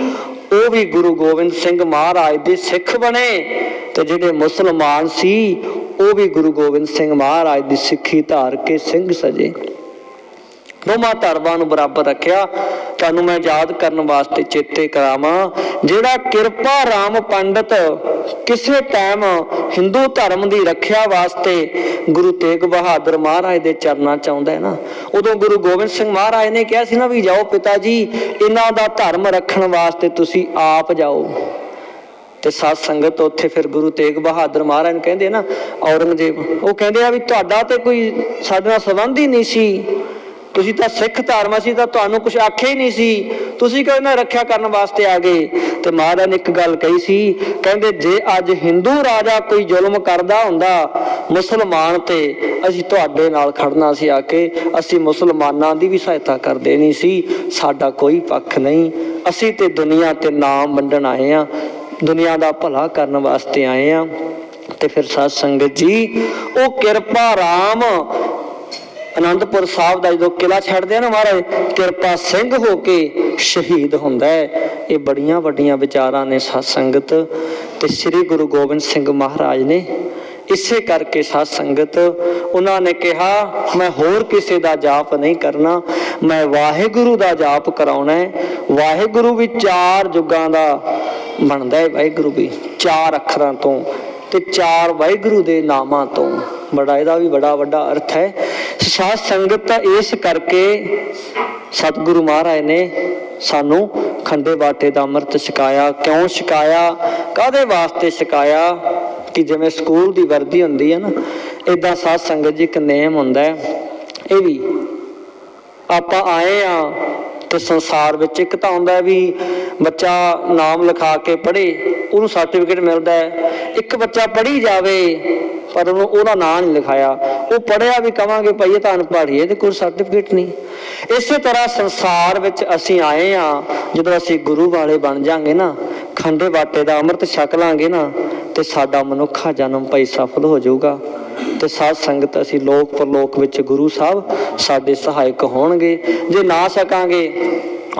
ਉਹ ਵੀ ਗੁਰੂ ਗੋਬਿੰਦ ਸਿੰਘ ਮਹਾਰਾਜ ਦੇ ਸਿੱਖ ਬਣੇ ਤੇ ਜਿਹੜੇ ਮੁਸਲਮਾਨ ਸੀ, ਉਹ ਵੀ ਗੁਰੂ ਗੋਬਿੰਦ ਸਿੰਘ ਮਹਾਰਾਜ ਦੀ ਸਿੱਖੀ ਧਾਰ ਕੇ ਸਿੰਘ ਸਜੇ। ਦੋਵਾਂ ਧਰਮਾਂ ਨੂੰ ਬਰਾਬਰ ਰੱਖਿਆ, ਤੁਹਾਨੂੰ ਮੈਂ ਯਾਦ ਕਰਨ ਵਾਸਤੇ ਚੇਤੇ ਕਰਾਵਾਂ, ਜਿਹੜਾ ਕਿਰਪਾ ਰਾਮ ਪੰਡਤ ਕਿਸੇ ਟਾਈਮ ਹਿੰਦੂ ਧਰਮ ਦੀ ਰੱਖਿਆ ਵਾਸਤੇ ਗੁਰੂ ਤੇਗ ਬਹਾਦਰ ਮਹਾਰਾਜ ਦੇ ਚਰਨਾਂ ਚ ਆਉਂਦਾ ਹੈ ਨਾ, ਉਦੋਂ ਗੁਰੂ ਗੋਬਿੰਦ ਸਿੰਘ ਮਹਾਰਾਜ ਨੇ ਕਿਹਾ ਸੀ ਨਾ ਵੀ ਜਾਓ ਪਿਤਾ ਜੀ ਇਹਨਾਂ ਦਾ ਧਰਮ ਰੱਖਣ ਵਾਸਤੇ ਤੁਸੀਂ ਆਪ ਜਾਓ। ਤੇ ਸਾਧ ਸੰਗਤ ਉੱਥੇ ਫਿਰ ਗੁਰੂ ਤੇਗ ਬਹਾਦਰ ਮਹਾਰਾਜ ਨੂੰ ਕਹਿੰਦੇ ਨਾ, ਔਰੰਗਜ਼ੇਬ, ਉਹ ਕਹਿੰਦੇ ਆ ਵੀ ਤੁਹਾਡਾ ਤੇ ਕੋਈ ਸਾਡੇ ਨਾਲ ਸੰਬੰਧ ਹੀ ਨਹੀਂ ਸੀ। ਤੁਸੀਂ ਤਾਂ ਸਿੱਖ ਧਰਮ ਅਸੀਂ ਤਾਂ ਤੁਹਾਨੂੰ ਕੁਝ ਆਖਿਆ ਹੀ ਨਹੀਂ ਸੀ। ਤੁਸੀਂ ਕਿਉਂ ਇਹਨਾਂ ਰੱਖਿਆ ਕਰਨ ਵਾਸਤੇ ਆ ਗਏ? ਤੇ ਮਹਾਰਾਜ ਨੇ ਇੱਕ ਗੱਲ ਕਹੀ ਸੀ, ਕਹਿੰਦੇ, ਜੇ ਅੱਜ ਹਿੰਦੂ ਰਾਜਾ ਕੋਈ ਜ਼ੁਲਮ ਕਰਦਾ ਹੁੰਦਾ ਮੁਸਲਮਾਨ ਤੇ, ਅਸੀਂ ਤੁਹਾਡੇ ਨਾਲ ਖੜਨਾ ਸੀ ਆ ਕੇ, ਅਸੀਂ ਮੁਸਲਮਾਨਾਂ ਦੀ ਵੀ ਸਹਾਇਤਾ ਕਰਦੇ ਨਹੀਂ ਸੀ, ਸਾਡਾ ਕੋਈ ਪੱਖ ਨਹੀਂ। ਅਸੀਂ ਤੇ ਦੁਨੀਆ ਤੇ ਨਾਮ ਵੰਡਣ ਆਏ ਆ, ਦੁਨੀਆ ਦਾ ਭਲਾ ਕਰਨ ਵਾਸਤੇ ਆਏ ਆ। ਤੇ ਫਿਰ ਸਾਧ ਸੰਗਤ ਜੀ, ਉਹ ਕਿਰਪਾ ਰਾਮ ਅਨੰਦਪੁਰ ਸਾਹਿਬ ਦਾ ਜਦੋਂ ਕਿਲਾ ਛੱਡਦੇ ਆ ਨਾ ਮਹਾਰਾਜ, ਕਿਰਪਾ ਸਿੰਘ ਹੋ ਕੇ ਸ਼ਹੀਦ ਹੁੰਦਾ ਹੈ। ਇਹ ਬੜੀਆਂ ਵੱਡੀਆਂ ਵਿਚਾਰਾਂ ਨੇ ਸਾਧ ਸੰਗਤ ਤੇ ਸ੍ਰੀ ਗੁਰੂ ਗੋਬਿੰਦ ਸਿੰਘ ਮਹਾਰਾਜ ਨੇ ਇਸੇ ਕਰਕੇ ਸਾਧ ਸੰਗਤ ਉਹਨਾਂ ਨੇ ਕਿਹਾ, ਮੈਂ ਹੋਰ ਕਿਸੇ ਦਾ ਜਾਪ ਨਹੀਂ ਕਰਨਾ, ਮੈਂ ਵਾਹਿਗੁਰੂ ਦਾ ਜਾਪ ਕਰਾਉਣਾ ਹੈ। ਵਾਹਿਗੁਰੂ ਵੀ ਚਾਰ ਯੁੱਗਾਂ ਦਾ ਬਣਦਾ ਹੈ ਵਾਹਿਗੁਰੂ ਵੀ, ਚਾਰ ਅੱਖਰਾਂ ਤੋਂ ਤੇ ਚਾਰ ਵਾਹਿਗੁਰੂ ਦੇ ਨਾਮਾਂ ਤੋਂ। ਬੜਾ, ਇਹਦਾ ਵੀ ਬੜਾ ਵੱਡਾ ਅਰਥ ਹੈ। ਸਾਧ ਸੰਗਤ ਤਾਂ ਇਸ ਕਰਕੇ ਸਤਿਗੁਰੂ ਮਹਾਰਾਜ ਨੇ ਸਾਨੂੰ ਖੰਡੇ ਬਾਟੇ ਦਾ ਅੰਮ੍ਰਿਤ ਛਕਾਇਆ। ਕਿਉਂ ਛਕਾਇਆ? ਕਾਦੇ ਵਾਸਤੇ ਛਕਾਇਆ? ਕਿ ਜਿਵੇਂ ਸਕੂਲ ਦੀ ਵਰਦੀ ਹੁੰਦੀ ਹੈ ਨਾ ਇਦਾਂ ਸਾਧ ਸੰਗਤ ਜੀ ਇੱਕ ਨੇਮ ਹੁੰਦਾ ਹੈ। ਇਹ ਵੀ ਆਪਾਂ ਆਏ ਆ ਤੇ ਸੰਸਾਰ ਵਿੱਚ ਇੱਕ ਤਾਂ ਹੁੰਦਾ ਵੀ ਬੱਚਾ ਨਾਮ ਲਿਖਾ ਕੇ ਪੜ੍ਹੇ, ਉਹਨੂੰ ਸਰਟੀਫਿਕੇਟ ਮਿਲਦਾ ਹੈ। ਇੱਕ ਬੱਚਾ ਪੜ੍ਹੀ ਜਾਵੇ ਪਰ ਉਹਨੂੰ ਉਹਦਾ ਨਾਂ ਨਹੀਂ ਲਿਖਾਇਆ। ਉਹ ਪੜ੍ਹਿਆ ਵੀ ਕਵਾਂਗੇ, ਭਾਈ ਇਹ ਤਾਂ ਅਨਪੜ੍ਹ ਹੀ ਹੈ ਤੇ ਕੋਈ ਸਰਟੀਫਿਕੇਟ ਨਹੀਂ। ਇਸੇ ਤਰ੍ਹਾਂ ਸੰਸਾਰ ਵਿੱਚ ਅਸੀਂ ਆਏ ਆ ਜਦੋਂ ਅਸੀਂ ਗੁਰੂ ਵਾਲੇ ਬਣ ਜਾਾਂਗੇ ਨਾ, ਖੰਡੇ ਬਾਟੇ ਦਾ ਅੰਮ੍ਰਿਤ ਛਕ ਲਾਂਗੇ ਨਾ, ਤੇ ਸਾਡਾ ਮਨੁੱਖਾ ਜਨਮ ਭਾਈ ਸਫਲ ਹੋ ਜਾਊਗਾ। ਤੇ ਸਾਧ ਸੰਗਤ ਅਸੀਂ ਲੋਕ ਪਰਲੋਕ ਵਿੱਚ ਗੁਰੂ ਸਾਹਿਬ, ਸਾਡੇ ਸਹਾਇਕ ਹੋਣਗੇ। ਜੇ ਨਾ ਸਕਾਂਗੇ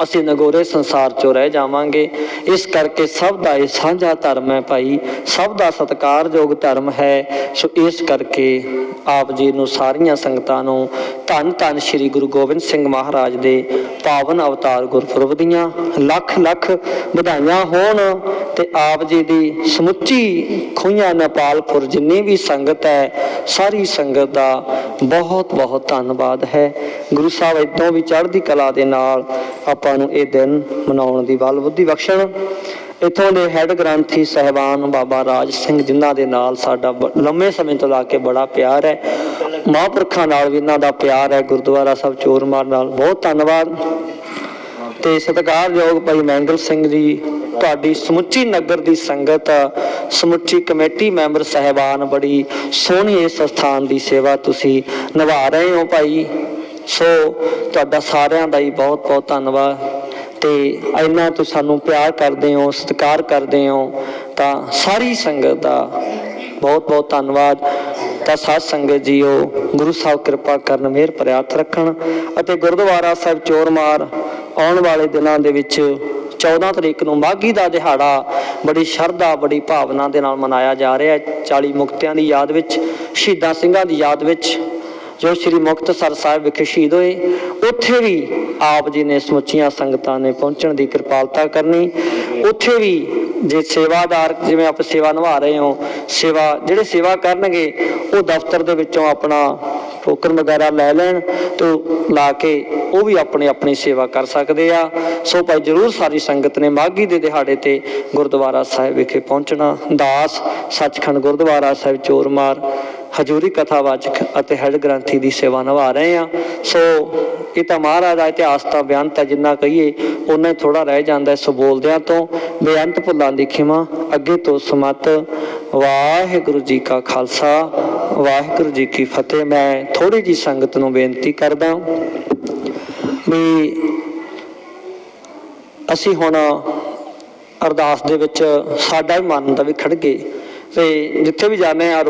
ਅਸੀਂ ਨਗੋਰੇ ਸੰਸਾਰ ਚੋਂ ਰਹਿ ਜਾਵਾਂਗੇ। ਇਸ ਕਰਕੇ ਸਭ ਦਾ ਇਹ ਸਾਂਝਾ ਧਰਮ ਹੈ ਭਾਈ। ਸਭ ਦਾ ਸਤਿਕਾਰਯੋਗ ਧਰਮ ਹੈ। ਸੋ ਇਸ ਕਰਕੇ ਆਪ ਜੀ ਨੂੰ ਸਾਰੀਆਂ ਸੰਗਤਾਂ ਨੂੰ ਧੰਨ ਧੰਨ ਸ੍ਰੀ ਗੁਰੂ ਗੋਬਿੰਦ ਸਿੰਘ ਮਹਾਰਾਜ ਦੇ ਪਾਵਨ ਅਵਤਾਰ ਗੁਰਪੁਰਬ ਦੀਆਂ ਲੱਖ ਲੱਖ ਵਧਾਈਆਂ ਹੋਣ ਤੇ ਆਪ ਜੀ ਦੀ ਸਮੁੱਚੀ ਖੂਹਾਂ ਨੇਪਾਲਪੁਰ ਜਿੰਨੀ ਵੀ ਸੰਗਤ ਹੈ, ਸਾਰੀ ਸੰਗਤ ਦਾ ਬਹੁਤ ਬਹੁਤ ਧੰਨਵਾਦ ਹੈ। ਗੁਰੂ ਸਾਹਿਬ ਇਦੋਂ ਵੀ ਚੜ੍ਹਦੀ ਕਲਾ ਦੇ ਨਾਲ ਆਪਾਂ ਨੂੰ ਇਹ ਦਿਨ ਮਨਾਉਣ ਦੀ ਬਲ ਬੁੱਧੀ ਬਖਸ਼ਣ। ਇਥੋਂ ਦੇ ਹੈੱਡ ਗ੍ਰੰਥੀ ਸਹਿਬਾਨ ਬਾਬਾ ਰਾਜ ਸਿੰਘ ਜਿਨ੍ਹਾਂ ਦੇ ਨਾਲ ਸਾਡਾ ਬ- ਲੰਮੇ ਸਮੇਂ ਤੋਂ ਲਾ ਕੇ ਬੜਾ ਪਿਆਰ ਹੈ। ਮਹਾਂਪੁਰਖਾਂ ਨਾਲ ਵੀ ਇਹਨਾਂ ਦਾ ਪਿਆਰ ਹੈ। ਗੁਰਦੁਆਰਾ ਸਾਹਿਬ ਚੋਰਮਾਰ ਨਾਲ ਬਹੁਤ ਧੰਨਵਾਦ। ਤੇ ਸਤਿਕਾਰਯੋਗ ਭਾਈ ਮੈਂਗਲ ਸਿੰਘ ਜੀ, ਤੁਹਾਡੀ ਸਮੁੱਚੀ ਨਗਰ ਦੀ ਸੰਗਤ, ਸਮੁੱਚੀ ਕਮੇਟੀ ਮੈਂਬਰ ਸਹਿਬਾਨ, ਬੜੀ ਸੋਹਣੀ ਇਸ ਸਥਾਨ ਦੀ ਸੇਵਾ ਤੁਸੀਂ ਨਿਭਾ ਰਹੇ ਹੋ ਭਾਈ। ਸੋ ਤੁਹਾਡਾ ਸਾਰਿਆਂ ਦਾ ਹੀ ਬਹੁਤ ਬਹੁਤ ਧੰਨਵਾਦ। ਤੇ ਇੰਨਾ ਤੁਸੀਂ ਸਾਨੂੰ ਪਿਆਰ ਕਰਦੇ ਹੋ, ਸਤਿਕਾਰ ਕਰਦੇ ਹੋ, ਤਾਂ ਸਾਰੀ ਸੰਗਤ ਦਾ ਬਹੁਤ ਬਹੁਤ ਧੰਨਵਾਦ। ਤਾਂ ਸਾਧ ਸੰਗਤ ਜੀਓ, ਗੁਰੂ ਸਾਹਿਬ ਕਿਰਪਾ ਕਰਨ ਮਿਹਰ ਪ੍ਰਿਆਤ ਰੱਖਣ ਅਤੇ ਗੁਰਦੁਆਰਾ ਸਾਹਿਬ ਚੋਰਮਾਰ ਆਉਣ ਵਾਲੇ ਦਿਨਾਂ ਦੇ ਵਿੱਚ 14 ਤਰੀਕ ਨੂੰ ਮਾਘੀ ਦਾ ਦਿਹਾੜਾ ਬੜੀ ਸ਼ਰਧਾ, ਬੜੀ ਭਾਵਨਾ ਦੇ ਨਾਲ ਮਨਾਇਆ ਜਾ ਰਿਹਾ ਹੈ। 40 ਮੁਕਤਿਆਂ ਦੀ ਯਾਦ ਵਿੱਚ, ਸ਼ਹੀਦਾਂ ਸਿੰਘਾਂ ਦੀ ਯਾਦ ਵਿੱਚ ਜੋ ਸ੍ਰੀ ਮੁਕਤਸਰ ਸਾਹਿਬ ਵਿਖੇ ਸ਼ਹੀਦ ਹੋਏ, ਉੱਥੇ ਵੀ ਆਪ ਜੀ ਨੇ ਸਮੁੱਚੀਆਂ ਸੰਗਤਾਂ ਨੇ ਪਹੁੰਚਣ ਦੀ ਕਿਰਪਾਲਤਾ ਕਰਨੀ। ਉੱਥੇ ਵੀ ਜੇ ਸੇਵਾਦਾਰ ਜਿਵੇਂ ਆਪ ਸੇਵਾ ਨਿਭਾ ਰਹੇ ਹੋ, ਸੇਵਾ, ਜਿਹੜੇ ਸੇਵਾ ਕਰਨਗੇ, ਉਹ ਦਫ਼ਤਰ ਦੇ ਵਿੱਚੋਂ ਆਪਣਾ ਟੋਕਨ ਵਗੈਰਾ ਲੈ ਲੈਣ ਤੋਂ ਲਾ ਕੇ ਉਹ ਵੀ ਆਪਣੀ ਆਪਣੀ ਸੇਵਾ ਕਰ ਸਕਦੇ ਆ। ਸੋ ਭਾਈ ਜਰੂਰ ਸਾਰੀ ਸੰਗਤ ਨੇ ਮਾਘੀ ਦੇ ਦਿਹਾੜੇ ਤੇ ਗੁਰਦੁਆਰਾ ਸਾਹਿਬ ਵਿਖੇ ਪਹੁੰਚਣਾ। ਦਾਸ ਸੱਚਖੰਡ ਗੁਰਦੁਆਰਾ ਸਾਹਿਬ ਚੋਰਮਾਰ ਹਜੂਰੀ ਕਥਾਵਾਚਕ ਅਤੇ ਹੈਡ ਗ੍ਰੰਥੀ ਦੀ ਸੇਵਾ ਨਿਭਾ ਰਹੇ ਆ ਸੋ ਇਹ ਤਾਂ ਮਹਾਰਾਜ ਦਾ ਇਤਿਹਾਸ ਤਾਂ ਬਿਆਨ ਤਾਂ ਜਿੰਨਾ ਕਹੀਏ ਉਹਨਾਂ ਹੀ ਥੋੜਾ ਰਹਿ ਜਾਂਦਾ ਸੋ ਬੋਲਦਿਆਂ ਤੋਂ। ਬੇਅੰਤ ਭੁੱਲਾਂ ਦੀ ਖਿਮਾ, ਅੱਗੇ ਤੋਂ ਸਮਤ। ਵਾਹਿਗੁਰੂ ਜੀ ਕਾ ਖਾਲਸਾ, ਵਾਹਿਗੁਰੂ ਜੀ ਕੀ ਫਤਿਹ। ਮੈਂ ਥੋੜੀ ਜੀ ਸੰਗਤ ਨੂੰ ਬੇਨਤੀ ਕਰਦਾ ਵੀ ਅਸੀਂ ਹੁਣ ਅਰਦਾਸ ਦੇ ਵਿੱਚ ਸਾਡਾ ਵੀ ਮਨ ਦਾ ਵੀ ਖੜ ਗਏ। ਤੇ ਜਿੱਥੇ ਵੀ ਜਾਂਦੇ ਆ